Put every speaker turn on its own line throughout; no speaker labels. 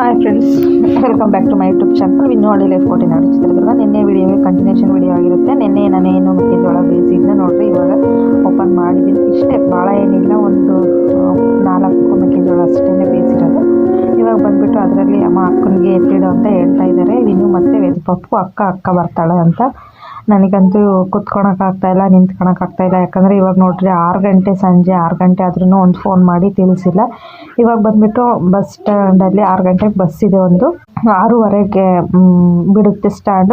Hi friends welcome back to my YouTube channel ಹಳ್ಳಿ life ಕೋಟಿ ನಾಡು ಚಿತ್ರದುರ್ಗ. ನಿನ್ನೆ ವಿಡಿಯೋ ಕಂಟಿನ್ಯೂಷನ್ ವಿಡಿಯೋ ಆಗಿರುತ್ತೆ. ನಿನ್ನೆ ನಾನೇನು ಮೆಕ್ಕೆಜೋಳ ಬೇಯಿಸಿದ್ನ ನೋಡ್ರಿ, ಇವಾಗ ಓಪನ್ ಮಾಡಿದ್ದೀನಿ. ಇಷ್ಟೇ ಭಾಳ ಏನಿಲ್ಲ, ಒಂದು ನಾಲ್ಕು ಮೆಕ್ಕೆಜೋಳ ಅಷ್ಟೇ ಬೇಯಿಸಿರೋದು. ಇವಾಗ ಬಂದುಬಿಟ್ಟು ಅದರಲ್ಲಿ ಅಮ್ಮ ಅಕ್ಕನಿಗೆ ಎತ್ತಿಡು ಅಂತ ಹೇಳ್ತಾ ಇದ್ದಾರೆ. ಇನ್ನು ಮತ್ತೆ ವೆಜ್, ಪಪ್ಪು, ಅಕ್ಕ ಅಕ್ಕ ಬರ್ತಾಳೆ ಅಂತ. ನನಗಂತೂ ಕುತ್ಕೊಳಕ್ಕೆ ಆಗ್ತಾ ಇಲ್ಲ ನಿಂತ್ಕೊಳಕ್ಕೆ ಆಗ್ತಾ ಇಲ್ಲ. ಯಾಕಂದರೆ ಇವಾಗ ನೋಡ್ರಿ ಆರು ಗಂಟೆ ಸಂಜೆ, ಆರು ಗಂಟೆ ಆದ್ರೂ ಒಂದು ಫೋನ್ ಮಾಡಿ ತಿಳಿಸಿಲ್ಲ. ಇವಾಗ ಬಂದುಬಿಟ್ಟು ಬಸ್ ಸ್ಟ್ಯಾಂಡಲ್ಲಿ ಆರು ಗಂಟೆಗೆ ಬಸ್ ಇದೆ ಒಂದು. ಆರೂವರೆಗೆ ಬಿಡುತ್ತೆ ಸ್ಟ್ಯಾಂಡ್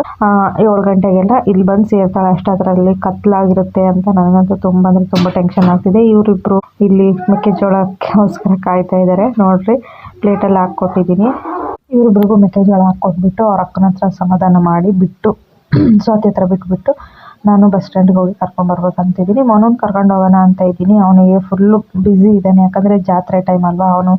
ಏಳು ಗಂಟೆಗೆಲ್ಲ ಇಲ್ಲಿ ಬಂದು ಸೇರ್ತಾಳೆ. ಅಷ್ಟೊತ್ತರಲ್ಲಿ ಕತ್ಲಾಗಿರುತ್ತೆ ಅಂತ ನನಗಂತೂ ತುಂಬ ಅಂದರೆ ತುಂಬ ಟೆನ್ಷನ್ ಆಗ್ತಿದೆ. ಇವರಿಬ್ಬರು ಇಲ್ಲಿ ಮೆಕ್ಕೆಜೋಳಕ್ಕೋಸ್ಕರ ಕಾಯ್ತಾ ಇದ್ದಾರೆ ನೋಡ್ರಿ ಪ್ಲೇಟಲ್ಲಿ ಹಾಕ್ಕೊಟ್ಟಿದ್ದೀನಿ ಇವರಿಬ್ರಿಗೂ ಮೆಕ್ಕೆಜೋಳ ಹಾಕ್ಕೊಟ್ಬಿಟ್ಟು ಅವ್ರ ಅಕ್ಕನ ಹತ್ರ ಸಮಾಧಾನ ಮಾಡಿ ಬಿಟ್ಟು ಸ್ವಾತಿ ಹತ್ರ ಬಿಟ್ಬಿಟ್ಟು ನಾನು ಬಸ್ ಸ್ಟ್ಯಾಂಡ್ಗೆ ಹೋಗಿ ಕರ್ಕೊಂಡು ಇದೀನಿ ಮೌನನ್ ಕರ್ಕೊಂಡು ಹೋಗೋಣ ಅಂತ ಇದ್ದೀನಿ ಅವನಿಗೆ ಫುಲ್ಲು ಬ್ಯುಸಿ ಇದ್ದಾನೆ ಯಾಕಂದರೆ ಜಾತ್ರೆ ಟೈಮ್ ಅಲ್ವಾ, ಅವನು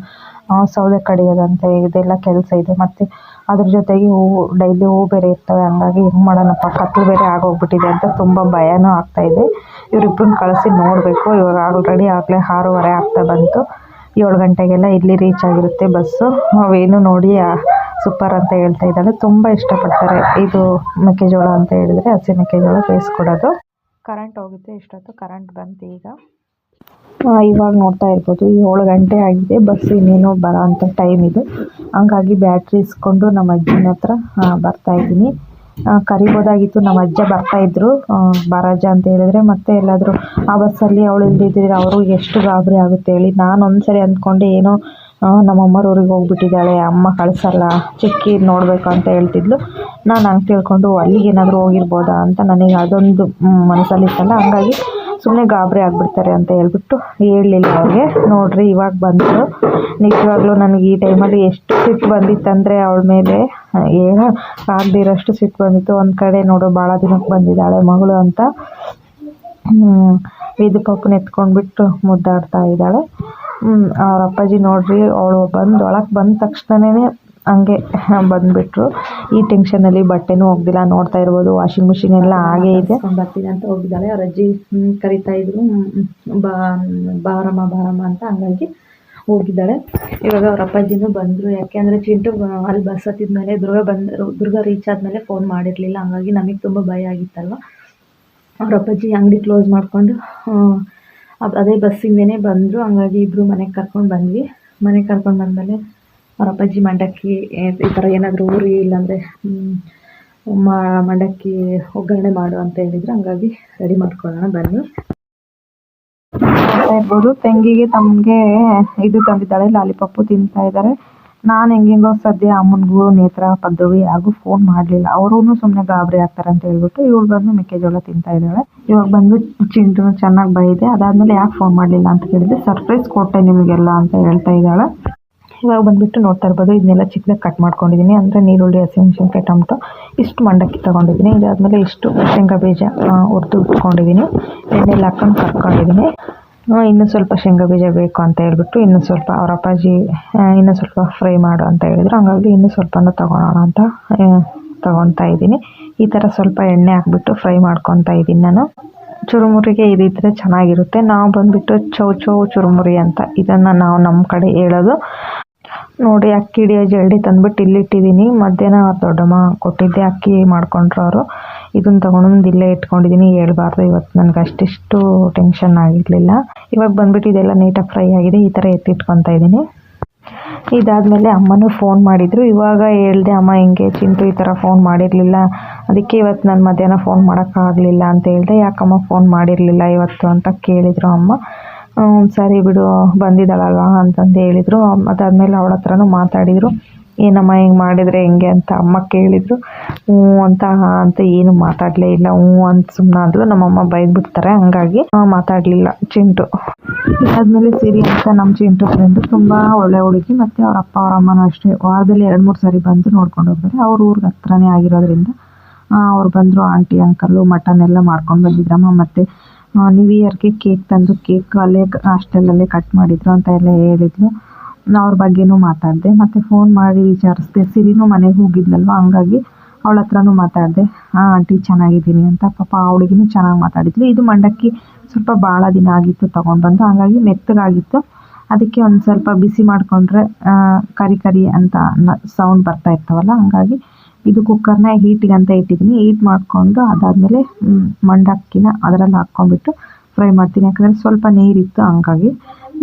ಸೌದೆ ಕಡಿಯೋದಂತೆ, ಇದೆಲ್ಲ ಕೆಲಸ ಇದೆ. ಮತ್ತು ಅದ್ರ ಜೊತೆಗೆ ಹೂವು ಡೈಲಿ ಹೂವು ಬೇರೆ ಇರ್ತವೆ. ಹಂಗಾಗಿ ಹೆಂಗೆ ಮಾಡೋಣಪ್ಪ, ಕತ್ಲು ಬೇರೆ ಆಗೋಗ್ಬಿಟ್ಟಿದೆ ಅಂತ ತುಂಬ ಭಯನೂ ಇದೆ. ಇವರಿಬ್ಬರನ್ನ ಕಳಿಸಿ ನೋಡಬೇಕು. ಇವಾಗ ಆಲ್ರೆಡಿ ಆಗಲೇ ಆರೂವರೆ ಆಗ್ತಾ ಬಂತು. ಏಳು ಗಂಟೆಗೆಲ್ಲ ಇಲ್ಲಿ ರೀಚ್ ಆಗಿರುತ್ತೆ ಬಸ್ಸು ನಾವೇನು ನೋಡಿ ಸೂಪರ್ ಅಂತ ಹೇಳ್ತಾ ಇದ್ದಾಳೆ. ತುಂಬ ಇಷ್ಟಪಡ್ತಾರೆ. ಇದು ಮೆಕ್ಕೆಜೋಳ ಅಂತ ಹೇಳಿದ್ರೆ ಹಸಿ ಮೆಕ್ಕೆಜೋಳ ಬೇಯಿಸ್ಕೊಡೋದು ಕರೆಂಟ್ ಹೋಗುತ್ತೆ, ಇಷ್ಟೊತ್ತು ಕರೆಂಟ್ ಬಂತು ಈಗ. ಇವಾಗ ನೋಡ್ತಾ ಇರ್ಬೋದು. ಏಳು ಗಂಟೆ ಆಗಿದೆ. ಬಸ್ ಇನ್ನೇನು ಬರೋ ಅಂಥ ಟೈಮ್ ಇದು. ಹಂಗಾಗಿ ಬ್ಯಾಟ್ರಿ ಇಸ್ಕೊಂಡು ನಮ್ಮ ಅಜ್ಜಿನ ಹತ್ರ ಬರ್ತಾ ಇದ್ದೀನಿ. ಕರಿಬೋದಾಗಿತ್ತು. ನಮ್ಮ ಅಜ್ಜ ಬರ್ತಾ ಇದ್ರು. ಬರಾಜ ಅಂತ ಹೇಳಿದ್ರೆ ಮತ್ತೆ ಎಲ್ಲಾದರೂ ಆ ಬಸ್ಸಲ್ಲಿ ಅವಳು ಇಲ್ದಿದ್ರೆ ಅವರು ಎಷ್ಟು ಗಾಬರಿ ಆಗುತ್ತೆ ಹೇಳಿ ನಾನು ಒಂದ್ಸರಿ ಅಂದ್ಕೊಂಡೆ ಏನೋ ನಮ್ಮ ಅಮ್ಮರ ಊರಿಗೆ ಹೋಗ್ಬಿಟ್ಟಿದ್ದಾಳೆ, ಅಮ್ಮ ಕಳಿಸಲ್ಲ, ಚಿಕ್ಕಿ ನೋಡಬೇಕು ಅಂತ ಹೇಳ್ತಿದ್ಲು. ನಾನು ಹಂಗೆ ತಿಳ್ಕೊಂಡು, ಅಲ್ಲಿಗೆ ಏನಾದರೂ ಹೋಗಿರ್ಬೋದಾ ಅಂತ ನನಗೆ ಅದೊಂದು ಮನಸ್ಸಲ್ಲಿತ್ತಲ್ಲ, ಹಂಗಾಗಿ ಸುಮ್ಮನೆ ಗಾಬರಿ ಆಗಿಬಿಡ್ತಾರೆ ಅಂತ ಹೇಳ್ಬಿಟ್ಟು ಹೇಳಲಿಲ್ಲ ಅವ್ರಿಗೆ. ನೋಡ್ರಿ, ಇವಾಗ ಬಂದರು ನಿಜವಾಗ್ಲೂ ನನಗೆ ಈ ಟೈಮಲ್ಲಿ ಎಷ್ಟು ಸಿಟ್ಟು ಬಂದಿತ್ತಂದರೆ ಅವಳ ಮೇಲೆ ಹೇಳ ಆಗದಿರೋಷ್ಟು ಸಿಟ್ಟು ಬಂದಿತ್ತು. ಒಂದು ಕಡೆ ನೋಡು ಭಾಳ ದಿನಕ್ಕೆ ಬಂದಿದ್ದಾಳೆ ಮಗಳು ಅಂತ. ಇದು ಪಪ್ಪನ ಎತ್ಕೊಂಡ್ಬಿಟ್ಟು ಮುದ್ದಾಡ್ತಾ ಇದ್ದಾಳೆ. ಅವ್ರ ಅಪ್ಪಾಜಿ ನೋಡ್ರಿ ಅವಳು ಬಂದು ಒಳಗೆ ಬಂದ ತಕ್ಷಣನೇ ಹಂಗೆ ಬಂದುಬಿಟ್ರು. ಈ ಟೆನ್ಷನಲ್ಲಿ ಬಟ್ಟೆನೂ ಹೋಗ್ದಿಲ್ಲ ನೋಡ್ತಾ ಇರ್ಬೋದು ವಾಷಿಂಗ್ ಮಿಷಿನ್ ಎಲ್ಲ ಹಾಗೆ ಇದೆ. ಬರ್ತೀನಿ ಅಂತ ಹೋಗಿದ್ದಾಳೆ ಅವ್ರ ಅಜ್ಜಿ ಕರಿತಾ ಇದ್ರು. ಬಾ ಬಾರಮ್ಮ ಬಾರಮ್ಮ ಅಂತ ಹಂಗಾಗಿ ಹೋಗಿದ್ದಾಳೆ. ಇವಾಗ ಅವ್ರ ಅಪ್ಪಾಜಿನೂ ಬಂದರು. ಯಾಕೆಂದರೆ ಚಿಂಟು ಬ- ಅಲ್ಲಿ ಬಸ್ ಹತ್ತಿದ್ಮೇಲೆ ದುರ್ಗ ಬಂದರು ದುರ್ಗ ರೀಚ್ ಆದಮೇಲೆ ಫೋನ್ ಮಾಡಿರಲಿಲ್ಲ. ಹಂಗಾಗಿ ನಮಗೆ ತುಂಬ ಭಯ ಆಗಿತ್ತಲ್ವ? ಅವ್ರ ಅಪ್ಪಾಜಿ ಅಂಗಡಿ ಕ್ಲೋಸ್ ಮಾಡಿಕೊಂಡು ಅದೇ ಬಸ್ಸಿಂದನೇ ಬಂದರು. ಹಂಗಾಗಿ ಇಬ್ಬರು ಮನೆಗೆ ಕರ್ಕೊಂಡು ಬಂದ್ವಿ. ಮನೆಗೆ ಕರ್ಕೊಂಡು ಬಂದಮೇಲೆ ಅವ್ರ ಅಪ್ಪಾಜಿ ಮಂಡಕ್ಕಿ ಈ ಥರ ಏನಾದರೂ ಊರಿ ಇಲ್ಲಾಂದರೆ ಮಂಡಕ್ಕಿ ಒಗ್ಗರಣೆ ಮಾಡು ಅಂತ ಹೇಳಿದ್ರು. ಹಂಗಾಗಿ ರೆಡಿ ಮಾಡ್ಕೊಳ್ಳೋಣ ಬನ್ನಿ. ಇರ್ಬೋದು ತಂಗಿಗೆ ತಮಗೆ ಇದು ತಂದಿದ್ದಾಳೆ, ಲಾಲಿಪಾಪು ತಿಂತಾ ಇದ್ದಾರೆ. ನಾನು ಹೆಂಗೆಂಗೋ ಸದ್ಯ ಅಮ್ಮನಿಗೂ ನೇತ್ರ ಪದ್ದವಿ ಹಾಗೂ ಫೋನ್ ಮಾಡಲಿಲ್ಲ. ಅವರೂ ಸುಮ್ಮನೆ ಗಾಬರಿ ಆಗ್ತಾರೆ ಅಂತ ಹೇಳ್ಬಿಟ್ಟು ಇವಳು ಬಂದು ಮೆಕ್ಕೆಜೋಳ ತಿಂತಾ ಇದ್ದಾಳೆ. ಇವಾಗ ಬಂದು ಚಿಂಟು ಚೆನ್ನಾಗಿ ಬೈದೆ. ಅದಾದಮೇಲೆ ಯಾಕೆ ಫೋನ್ ಮಾಡಲಿಲ್ಲ ಅಂತ ಕೇಳಿದೆ ಸರ್ಪ್ರೈಸ್ ಕೊಟ್ಟೆ ನಿಮಗೆಲ್ಲ ಅಂತ ಹೇಳ್ತಾ ಇದ್ದಾಳೆ. ಇವಾಗ ಬಂದ್ಬಿಟ್ಟು ನೋಡ್ತಾ ಇರ್ಬೋದು, ಇದನ್ನೆಲ್ಲ ಚಿಕ್ಕದಾಗಿ ಕಟ್ ಮಾಡ್ಕೊಂಡಿದ್ದೀನಿ. ಅಂದರೆ ನೀರುಳ್ಳಿ ಹಸಿಮೆಣಸಿನ್ಕಾಯಿ ಟೊಮಟೊ ಇಷ್ಟು ಮಂಡಕ್ಕಿ ತೊಗೊಂಡಿದ್ದೀನಿ. ಇದಾದಮೇಲೆ ಇಷ್ಟು ಶೇಂಗಾ ಬೀಜ ಹುರಿದು ಇಟ್ಕೊಂಡಿದ್ದೀನಿ. ಎಣ್ಣೆಲ್ಲ ಹಾಕೊಂಡು ಕರ್ಕೊಂಡಿದ್ದೀನಿ. ಇನ್ನೂ ಸ್ವಲ್ಪ ಶೇಂಗಾ ಬೀಜ ಬೇಕು ಅಂತ ಹೇಳ್ಬಿಟ್ಟು ಇನ್ನೂ ಸ್ವಲ್ಪ ಅವ್ರ ಅಪ್ಪಾಜಿ ಇನ್ನೂ ಸ್ವಲ್ಪ ಫ್ರೈ ಮಾಡು ಅಂತ ಹೇಳಿದ್ರು. ಹಂಗಾಗಿ ಇನ್ನೂ ಸ್ವಲ್ಪನೂ ತೊಗೊಳೋಣ ಅಂತ ತಗೊತಾ ಇದ್ದೀನಿ. ಈ ಥರ ಸ್ವಲ್ಪ ಎಣ್ಣೆ ಹಾಕ್ಬಿಟ್ಟು ಫ್ರೈ ಮಾಡ್ಕೊತಾ ಇದ್ದೀನಿ ನಾನು. ಚುರುಮುರಿಗೆ ಇದಿದ್ರೆ ಚೆನ್ನಾಗಿರುತ್ತೆ. ನಾವು ಬಂದ್ಬಿಟ್ಟು ಚೌ ಚೌ ಚುರುಮುರಿ ಅಂತ ಇದನ್ನು ನಾವು ನಮ್ಮ ಕಡೆ ಹೇಳೋದು. ನೋಡಿ, ಅಕ್ಕಿ ಹಿಡಿಯೋ ಜಲ್ಡಿ ತಂದ್ಬಿಟ್ಟು ಇಲ್ಲಿಟ್ಟಿದ್ದೀನಿ. ಮಧ್ಯಾಹ್ನ ದೊಡ್ಡಮ್ಮ ಕೊಟ್ಟಿದ್ದೆ ಅಕ್ಕಿ ಮಾಡ್ಕೊಂಡ್ರು ಅವರು. ಇದನ್ನ ತೊಗೊಂಡು ಇಲ್ಲೇ ಇಟ್ಕೊಂಡಿದ್ದೀನಿ ಹೇಳ್ಬಾರ್ದು. ಇವತ್ತು ನನಗೆ ಅಷ್ಟಿಷ್ಟು ಟೆನ್ಷನ್ ಆಗಿರಲಿಲ್ಲ. ಇವಾಗ ಬಂದ್ಬಿಟ್ಟು ಇದೆಲ್ಲ ನೀಟಾಗಿ ಫ್ರೈ ಆಗಿದೆ, ಈ ಥರ ಎತ್ತಿಟ್ಕೊತಾ ಇದ್ದೀನಿ ಇದಾದಮೇಲೆ ಅಮ್ಮನೂ ಫೋನ್ ಮಾಡಿದರು. ಇವಾಗ ಹೇಳ್ದೆ, ಅಮ್ಮ, ಹೆಂಗೆ ಚಿಂತು ಈ ಥರ ಫೋನ್ ಮಾಡಿರಲಿಲ್ಲ. ಅದಕ್ಕೆ ಇವತ್ತು ನಾನು ಮಧ್ಯಾಹ್ನ ಫೋನ್ ಮಾಡೋಕ್ಕಾಗಲಿಲ್ಲ ಅಂತ ಹೇಳಿದೆ. ಯಾಕಮ್ಮ ಫೋನ್ ಮಾಡಿರಲಿಲ್ಲ ಇವತ್ತು ಅಂತ ಕೇಳಿದರು ಅಮ್ಮ. ಸರಿ ಬಿಡು, ಬಂದಿದ್ದಾಳಲ್ವ ಅಂತಂದು ಹೇಳಿದರು. ಅದಾದಮೇಲೆ ಅವಳ ಹತ್ರನೂ ಮಾತಾಡಿದರು. ಏನಮ್ಮ ಹಿಂಗೆ ಮಾಡಿದರೆ ಹೆಂಗೆ ಅಂತ ಅಮ್ಮ ಕೇಳಿದರು. ಹ್ಞೂ ಅಂತ ಅಂತ ಏನು ಮಾತಾಡಲೇ ಇಲ್ಲ. ಹ್ಞೂ ಅಂತ ಸುಮ್ಮನಾದ್ಲು ನಮ್ಮಮ್ಮ ಬೈದ್ಬಿಡ್ತಾರೆ. ಹಂಗಾಗಿ ಮಾತಾಡಲಿಲ್ಲ. ಚಿಂಟು. ಇದಾದ್ಮೇಲೆ ಸಿರಿ ಅಂತ ನಮ್ಮ ಚಿಂಟು ಫ್ರೆಂಡು ತುಂಬ ಒಳ್ಳೆ ಹುಡುಗಿ. ಮತ್ತು ಅವ್ರ ಅಪ್ಪ, ಅವ್ರ ಅಮ್ಮನೂ ಅಷ್ಟೇ. ವಾರದಲ್ಲಿ ಎರಡು, ಮೂರು ಸಾರಿ ಬಂದು ನೋಡ್ಕೊಂಡು ಹೋಗ್ತಾರೆ. ಅವ್ರ ಊರಿಗೆ ಹತ್ರನೇ ಆಗಿರೋದ್ರಿಂದ ಅವ್ರು ಬಂದರು ಆಂಟಿ ಅಂಕಲ್ಲು ಮಟನ್ ಎಲ್ಲ ಮಾಡ್ಕೊಂಡು ಬಂದಿದ್ರಮ್ಮ. ಮತ್ತು ನ್ಯೂ ಇಯರ್ಗೆ ಕೇಕ್ ತಂದು ಕೇಕ್ ಅಲ್ಲೇ ಹಾಸ್ಟೆಲಲ್ಲೇ ಕಟ್ ಮಾಡಿದ್ರು ಅಂತ ಎಲ್ಲ ಹೇಳಿದ್ಲು. ಅವ್ರ ಬಗ್ಗೆನೂ ಮಾತಾಡಿದೆ. ಮತ್ತು ಫೋನ್ ಮಾಡಿ ವಿಚಾರಿಸ್ದೆ. ಸಿರಿನೂ ಮನೆಗೆ ಹೋಗಿದ್ಲಲ್ವ ಹಂಗಾಗಿ ಅವಳ ಹತ್ರನೂ ಮಾತಾಡಿದೆ. ಹಾಂ ಆಂಟಿ ಚೆನ್ನಾಗಿದ್ದೀನಿ ಅಂತ ಪಾಪ ಅವಳಿಗೂ ಚೆನ್ನಾಗಿ ಮಾತಾಡಿದ್ಲು. ಇದು ಮಂಡಕ್ಕಿ ಸ್ವಲ್ಪ ಭಾಳ ದಿನ ಆಗಿತ್ತು ತೊಗೊಂಡು ಬಂದು. ಹಾಗಾಗಿ ಮೆತ್ತಗಾಗಿತ್ತು. ಅದಕ್ಕೆ ಒಂದು ಸ್ವಲ್ಪ ಬಿಸಿ ಮಾಡಿಕೊಂಡ್ರೆ ಕರಿ ಕರಿ ಅಂತ ಸೌಂಡ್ ಬರ್ತಾ ಇರ್ತಾವಲ್ಲ? ಹಂಗಾಗಿ ಇದು ಕುಕ್ಕರ್ನ ಹೀಟಿಗೆ ಅಂತ ಇಟ್ಟಿದ್ದೀನಿ. ಹೀಟ್ ಮಾಡಿಕೊಂಡು ಅದಾದಮೇಲೆ ಮಂಡಕ್ಕಿನ ಅದರಲ್ಲಿ ಹಾಕ್ಕೊಂಡ್ಬಿಟ್ಟು ಫ್ರೈ ಮಾಡ್ತೀನಿ. ಯಾಕಂದರೆ ಸ್ವಲ್ಪ ನೀರಿತ್ತು. ಹಂಗಾಗಿ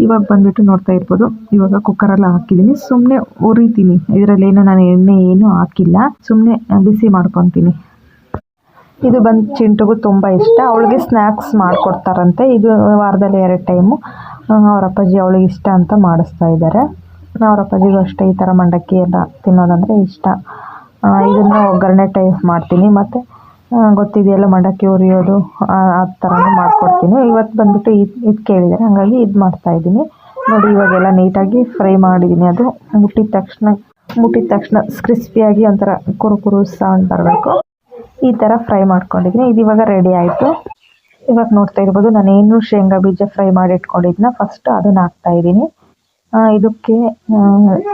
ಇವಾಗ ಬಂದುಬಿಟ್ಟು ನೋಡ್ತಾ ಇರ್ಬೋದು. ಇವಾಗ ಕುಕ್ಕರಲ್ಲಿ ಹಾಕಿದ್ದೀನಿ ಸುಮ್ಮನೆ ಉರಿತೀನಿ. ಇದರಲ್ಲಿ ಏನು ನಾನು ಎಣ್ಣೆ ಏನು ಹಾಕಿಲ್ಲ. ಸುಮ್ಮನೆ ಬಿಸಿ ಮಾಡ್ಕೊತೀನಿ. ಇದು ಬಂದು ಚಿಂಟುಗೂ ತುಂಬ ಇಷ್ಟ. ಅವಳಿಗೆ ಸ್ನ್ಯಾಕ್ಸ್ ಮಾಡಿಕೊಡ್ತಾರಂತೆ. ಇದು ವಾರದಲ್ಲಿ ಎರಡು ಟೈಮು ಅವ್ರ ಅಪ್ಪಾಜಿ ಅವಳಿಗೆ ಇಷ್ಟ ಅಂತ ಮಾಡಿಸ್ತಾ ಇದ್ದಾರೆ ಅವ್ರ ಅಪ್ಪಾಜಿಗೂ ಅಷ್ಟೇ ಈ ಥರ ಮಂಡಕ್ಕಿ ಎಲ್ಲ ತಿನ್ನೋದಂದರೆ ಇಷ್ಟ. ಇದನ್ನು ಒಗ್ಗರಣೆ ಟೈಪ್ ಮಾಡ್ತೀನಿ. ಮತ್ತು ಗೊತ್ತಿದೆಯಲ್ಲ ಮಂಡಕ್ಕಿ ಉರಿಯೋದು, ಆ ಥರನೂ ಮಾಡಿಕೊಡ್ತೀನಿ. ಇವತ್ತು ಬಂದ್ಬಿಟ್ಟು ಇದು ಇದು ಕೇಳಿದ್ದಾರೆ. ಹಾಗಾಗಿ ಇದು ಮಾಡ್ತಾಯಿದ್ದೀನಿ ನೋಡಿ, ಇವಾಗೆಲ್ಲ ನೀಟಾಗಿ ಫ್ರೈ ಮಾಡಿದ್ದೀನಿ ಅದು. ಮುಟ್ಟಿದ ತಕ್ಷಣ ಮುಟ್ಟಿದ ತಕ್ಷಣ ಕ್ರಿಸ್ಪಿಯಾಗಿ ಒಂಥರ ಕುರು ಕುರು ಸೌಂಡ್ ಬರಬೇಕು. ಈ ಥರ ಫ್ರೈ ಮಾಡ್ಕೊಂಡಿದ್ದೀನಿ. ಇದು ಇವಾಗ ರೆಡಿ ಆಯಿತು. ಇವಾಗ ನೋಡ್ತಾ ಇರ್ಬೋದು, ನಾನೇನು ಶೇಂಗಾ ಬೀಜ ಫ್ರೈ ಮಾಡಿ ಇಟ್ಕೊಂಡಿದ್ನ ಫಸ್ಟ್ ಅದನ್ನು ಹಾಕ್ತಾಯಿದ್ದೀನಿ ಇದಕ್ಕೆ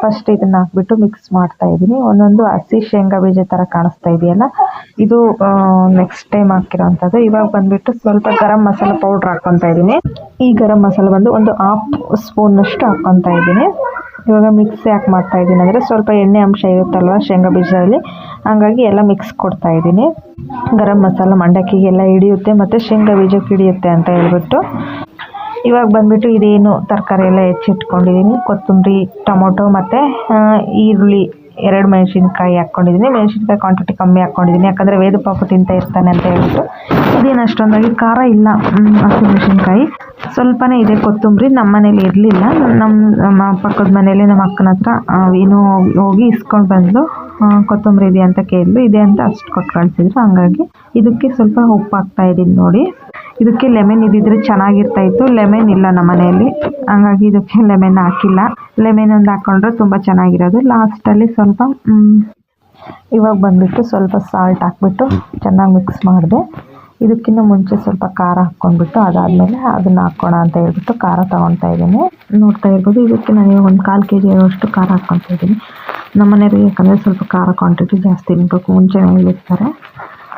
ಫಸ್ಟ್ ಇದನ್ನ ಹಾಕ್ಬಿಟ್ಟು ಮಿಕ್ಸ್ ಮಾಡ್ತಾ ಇದ್ದೀನಿ. ಒಂದೊಂದು ಹಸಿ ಶೇಂಗಾ ಬೀಜ ಥರ ಕಾಣಿಸ್ತಾ ಇದೆಯಲ್ಲ? ಇದು ನೆಕ್ಸ್ಟ್ ಟೈಮ್ ಹಾಕಿರೋವಂಥದ್ದು ಇವಾಗ ಬಂದುಬಿಟ್ಟು ಸ್ವಲ್ಪ ಗರಂ ಮಸಾಲ ಪೌಡ್ರ್ ಹಾಕ್ಕೊತಾ ಇದ್ದೀನಿ. ಈ ಗರಂ ಮಸಾಲೆ ಬಂದು ಒಂದು ಹಾಫ್ ಸ್ಪೂನಷ್ಟು ಹಾಕ್ಕೊತಾ ಇದ್ದೀನಿ. ಇವಾಗ ಮಿಕ್ಸ್ ಯಾಕೆ ಮಾಡ್ತಾ ಇದ್ದೀನಿ ಅಂದರೆ ಸ್ವಲ್ಪ ಎಣ್ಣೆ ಅಂಶ ಇರುತ್ತಲ್ವ ಶೇಂಗಾ ಬೀಜದಲ್ಲಿ? ಹಂಗಾಗಿ ಎಲ್ಲ ಮಿಕ್ಸ್ ಕೊಡ್ತಾ ಇದ್ದೀನಿ. ಗರಂ ಮಸಾಲ ಮಂಡಕ್ಕಿಗೆಲ್ಲ ಹಿಡಿಯುತ್ತೆ ಮತ್ತು ಶೇಂಗಾ ಬೀಜಕ್ಕೆ ಹಿಡಿಯುತ್ತೆ ಅಂತ ಹೇಳ್ಬಿಟ್ಟು. ಇವಾಗ ಬಂದುಬಿಟ್ಟು ಇದೇನು ತರಕಾರಿ ಎಲ್ಲ ಹೆಚ್ಚಿಟ್ಕೊಂಡಿದ್ದೀನಿ, ಕೊತ್ತಂಬರಿ, ಟೊಮೊಟೊ ಮತ್ತು ಈರುಳ್ಳಿ ಎರಡು ಮೆಣಸಿನ್ಕಾಯಿ ಹಾಕ್ಕೊಂಡಿದ್ದೀನಿ. ಮೆಣಸಿನ್ಕಾಯಿ ಕ್ವಾಂಟಿಟಿ ಕಮ್ಮಿ ಹಾಕ್ಕೊಂಡಿದ್ದೀನಿ. ಯಾಕಂದರೆ ವೇದ ಪಾಪು ತಿಂತ ಇರ್ತಾನೆ ಅಂತ ಹೇಳ್ಬಿಟ್ಟು ಇದೇನು ಅಷ್ಟೊಂದಾಗಿ ಖಾರ ಇಲ್ಲ. ಹಸಿಮೆಣಸಿನ್ಕಾಯಿ ಸ್ವಲ್ಪನೇ ಇದೆ ಕೊತ್ತಂಬರಿ. ನಮ್ಮ ಮನೇಲಿ ಇರಲಿಲ್ಲ. ನಮ್ಮ ನಮ್ಮ ಪಕ್ಕದ ಮನೇಲಿ ನಮ್ಮ ಅಕ್ಕನ ಹತ್ರ ಏನು ಹೋಗಿ ಇಸ್ಕೊಂಡು ಬಂದು ಕೊತ್ತಂಬರಿ ಇದೆ ಅಂತ ಕೇಳಿದ್ರು ಇದೆ ಅಂತ ಅಷ್ಟು ಕೊಟ್ಟು ಕಳಿಸಿದ್ರು. ಹಂಗಾಗಿ ಇದಕ್ಕೆ ಸ್ವಲ್ಪ ಉಪ್ಪು ಹಾಕ್ತಾ ಇದ್ದೀನಿ ನೋಡಿ. ಇದಕ್ಕೆ ಲೆಮನ್ ಇದ್ದಿದ್ರೆ ಚೆನ್ನಾಗಿರ್ತಾಯಿತ್ತು. ಲೆಮನ್ ಇಲ್ಲ ನಮ್ಮ ಮನೆಯಲ್ಲಿ. ಹಂಗಾಗಿ ಇದಕ್ಕೆ ಲೆಮನ್ ಹಾಕಿಲ್ಲ. ಲೆಮನ್ ಒಂದು ಹಾಕ್ಕೊಂಡ್ರೆ ತುಂಬ ಚೆನ್ನಾಗಿರೋದು. ಲಾಸ್ಟಲ್ಲಿ ಸ್ವಲ್ಪ ಇವಾಗ ಬಂದುಬಿಟ್ಟು ಸ್ವಲ್ಪ ಸಾಲ್ಟ್ ಹಾಕ್ಬಿಟ್ಟು ಚೆನ್ನಾಗಿ ಮಿಕ್ಸ್ ಮಾಡಿದೆ. ಇದಕ್ಕಿಂತ ಮುಂಚೆ ಸ್ವಲ್ಪ ಖಾರ ಹಾಕ್ಕೊಂಡ್ಬಿಟ್ಟು ಅದಾದಮೇಲೆ ಅದನ್ನು ಹಾಕ್ಕೋಣ ಅಂತ ಹೇಳ್ಬಿಟ್ಟು ಖಾರ ತೊಗೊಳ್ತಾ ಇದ್ದೀನಿ. ನೋಡ್ತಾ ಇರ್ಬೋದು, ಇದಕ್ಕೆ ನಾನು ಒಂದು ಕಾಲು ಕೆ ಜಿ ಅಷ್ಟು ಖಾರ ಹಾಕ್ಕೊತಾ ಇದ್ದೀನಿ. ನಮ್ಮ ಮನೆಯವ್ರಿಗೆ ಯಾಕಂದರೆ ಸ್ವಲ್ಪ ಖಾರ ಕ್ವಾಂಟಿಟಿ ಜಾಸ್ತಿ ತಿನ್ಬೇಕು ಮುಂಚೆ ಹೇಳಿರ್ತಾರೆ.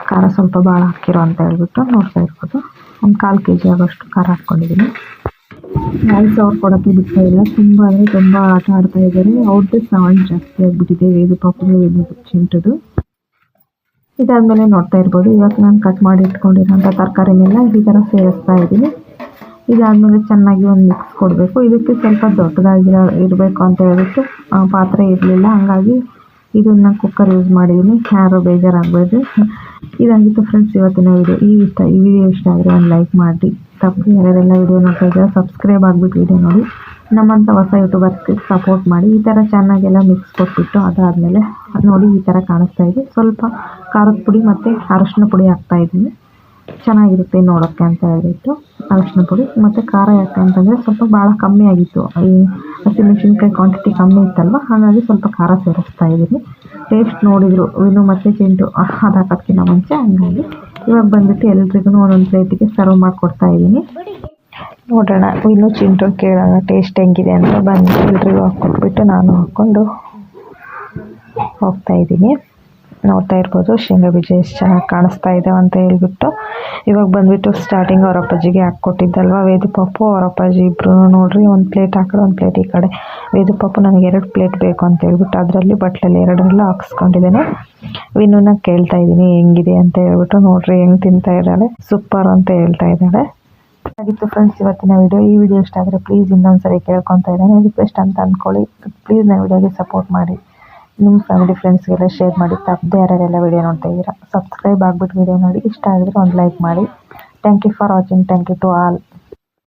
ಖಾರ ಸ್ವಲ್ಪ ಭಾಳ ಹಾಕಿರೋ ಅಂತ ಹೇಳ್ಬಿಟ್ಟು ನೋಡ್ತಾ ಇರ್ಬೋದು. ಒಂದು ಕಾಲು ಕೆ ಜಿ ಆಗೋಷ್ಟು ಖಾರ ಹಾಕ್ಕೊಂಡಿದ್ದೀನಿ ವಾಯ್ಸ್ ಅವ್ರು ಕೊಡೋಕ್ಕೆ ಬಿಡ್ತಾ ಇಲ್ಲ. ತುಂಬ ಅಂದರೆ ತುಂಬ ಆಟ ಆಡ್ತಾ ಇದ್ದಾರೆ. ಅವ್ರದ್ದು ಸೌಂಡ್ ಜಾಸ್ತಿ ಆಗಿಬಿಟ್ಟಿದೆ. ವೇದು ಪಾಪುಗೆ ವೇದು ಚಿಂಟದು. ಇದಾದಮೇಲೆ ನೋಡ್ತಾ ಇರ್ಬೋದು. ಇವಾಗ ನಾನು ಕಟ್ ಮಾಡಿ ಇಟ್ಕೊಂಡಿರೋಂಥ ತರಕಾರಿನೆಲ್ಲ ಈ ಥರ ಸೇರಿಸ್ತಾ ಇದ್ದೀನಿ. ಇದಾದಮೇಲೆ ಚೆನ್ನಾಗಿ ಒಂದು ಮಿಕ್ಸ್ ಕೊಡಬೇಕು. ಇದಕ್ಕೆ ಸ್ವಲ್ಪ ದೊಡ್ಡದಾಗಿರೋ, ಇರಬೇಕು ಅಂತ ಹೇಳ್ಬಿಟ್ಟು ಪಾತ್ರೆ ಇರಲಿಲ್ಲ. ಹಂಗಾಗಿ ಇದನ್ನು ಕುಕ್ಕರ್ ಯೂಸ್ ಮಾಡಿದ್ದೀನಿ ಯಾರು ಬೇಜಾರಾಗ್ಬೋದು ಇದಾಗಿತ್ತು ಫ್ರೆಂಡ್ಸ್ ಇವತ್ತಿನ ವಿಡಿಯೋ ಈ ಇಷ್ಟ, ಈ ವಿಡಿಯೋ ಇಷ್ಟ ಆದರೆ ಒಂದು ಲೈಕ್ ಮಾಡಿ ತಪ್ಪು ಯಾರ್ಯಾರೆಲ್ಲ ವಿಡಿಯೋ ನೋಡ್ತಾ ಇದ್ದಾರೆ ಸಬ್ಸ್ಕ್ರೈಬ್ ಆಗಿಬಿಟ್ಟು ವಿಡಿಯೋ ನೋಡಿ. ನಮ್ಮಂಥ ಹೊಸ ಯೂಟ್ಯೂಬರ್ಸ್ಗೆ ಸಪೋರ್ಟ್ ಮಾಡಿ. ಈ ಥರ ಚೆನ್ನಾಗೆಲ್ಲ ಮಿಕ್ಸ್ ಕೊಟ್ಬಿಟ್ಟು ಅದಾದಮೇಲೆ ನೋಡಿ ಈ ಥರ ಕಾಣಿಸ್ತಾ ಇದೆ. ಸ್ವಲ್ಪ ಖಾರದ ಪುಡಿ ಮತ್ತು ಅರಶಿನ ಪುಡಿ ಹಾಕ್ತಾಯಿದ್ದೀನಿ ಚೆನ್ನಾಗಿರುತ್ತೆ ನೋಡೋಕ್ಕೆ ಅಂತ ಹೇಳ್ಬಿಟ್ಟು ಅರಶಿನ ಪುಡಿ ಮತ್ತು ಖಾರ ಯಾಕೆ ಅಂತಂದರೆ ಸ್ವಲ್ಪ ಭಾಳ ಕಮ್ಮಿ ಆಗಿತ್ತು. ಈ ಹಸಿಮೆಣ್ಸಿನ್ಕಾಯಿ ಕ್ವಾಂಟಿಟಿ ಕಮ್ಮಿ ಇತ್ತಲ್ವ? ಹಾಗಾಗಿ ಸ್ವಲ್ಪ ಖಾರ ಸೇರಿಸ್ತಾ ಇದ್ದೀನಿ. ಟೇಸ್ಟ್ ನೋಡಿದರು. ಇನ್ನು ಮತ್ತೆ ಚಿಂಟು ಅದು ಹಾಕೋದಕ್ಕಿಂತ ಮುಂಚೆ ಹಂಗಾಗಿ ಇವಾಗ ಬಂದುಬಿಟ್ಟು ಎಲ್ರಿಗೂ ಒಂದೊಂದು ಪ್ಲೇಟಿಗೆ ಸರ್ವ್ ಮಾಡಿಕೊಡ್ತಾ ಇದ್ದೀನಿ. ನೋಡೋಣ. ಇನ್ನು ಚಿಂಟು ಕೇಳೋಣ ಟೇಸ್ಟ್ ಹೆಂಗಿದೆ ಅಂತ ಬಂದು ಎಲ್ರಿಗೂ ಹಾಕ್ಕೊಟ್ಬಿಟ್ಟು ನಾನು ಹಾಕ್ಕೊಂಡು ಹೋಗ್ತಾ ಇದ್ದೀನಿ. ನೋಡ್ತಾ ಇರ್ಬೋದು. ಶೇಂಗಾ ಬೀಜ ಎಷ್ಟು ಚೆನ್ನಾಗಿ ಕಾಣಿಸ್ತಾ ಇದೆ ಅಂತ ಹೇಳ್ಬಿಟ್ಟು ಇವಾಗ ಬಂದುಬಿಟ್ಟು ಸ್ಟಾರ್ಟಿಂಗ್ ಅವ್ರ ಅಪ್ಪಾಜಿಗೆ ಹಾಕ್ಕೊಟ್ಟಿದ್ದಲ್ವ ವೇದು ಪಪ್ಪು ಅವ್ರ ಅಪ್ಪಾಜಿ ಇಬ್ಬರು ನೋಡ್ರಿ ಒಂದು ಪ್ಲೇಟ್ ಆ ಕಡೆ ಒಂದು ಪ್ಲೇಟ್ ಈ ಕಡೆ. ವೇದು ಪಾಪು ನನಗೆ ಎರಡು ಪ್ಲೇಟ್ ಬೇಕು ಅಂತ ಹೇಳ್ಬಿಟ್ಟು ಅದರಲ್ಲಿ ಬಟ್ಲಲ್ಲಿ ಎರಡರಲ್ಲೂ ಹಾಕ್ಸ್ಕೊಂಡಿದ್ದೇನೆ. ವಿನೂನ ಕೇಳ್ತಾ ಇದ್ದೀನಿ, ಹೆಂಗಿದೆ ಅಂತ ಹೇಳ್ಬಿಟ್ಟು ನೋಡಿರಿ ಹೆಂಗೆ ತಿಂತಾ ಇದ್ದಾಳೆ. ಸೂಪರ್ ಅಂತ ಹೇಳ್ತಾ ಇದ್ದಾಳೆ. ಆಗಿತ್ತು ಫ್ರೆಂಡ್ಸ್ ಇವತ್ತಿನ ವಿಡಿಯೋ ಈ ವಿಡಿಯೋ ಇಷ್ಟ ಆದರೆ ಪ್ಲೀಸ್ ಇನ್ನೊಂದ್ಸರಿ ಕೇಳ್ಕೊತಾ ಇದ್ದೇನೆ ರಿಕ್ವೆಸ್ಟ್ ಅಂತ ಅಂದ್ಕೊಳ್ಳಿ ಪ್ಲೀಸ್ ನನ್ನ ವಿಡಿಯೋಗೆ ಸಪೋರ್ಟ್ ಮಾಡಿ. ನಿಮ್ಮ ಫ್ಯಾಮಿಲಿ ಫ್ರೆಂಡ್ಸ್ಗೆಲ್ಲ ಶೇರ್ ಮಾಡಿ ತಪ್ಪದೆ ಯಾರ್ಯಾರೆಲ್ಲ ವಿಡಿಯೋ ನೋಡ್ತಾ ಇದ್ದೀರಾ? ಸಬ್ಸ್ಕ್ರೈಬ್ ಆಗಿಬಿಟ್ಟು ವಿಡಿಯೋ ನೋಡಿ. ಇಷ್ಟ ಆಗಿದ್ರೆ ಒಂದು ಲೈಕ್ ಮಾಡಿ. Thank you for watching thank you to all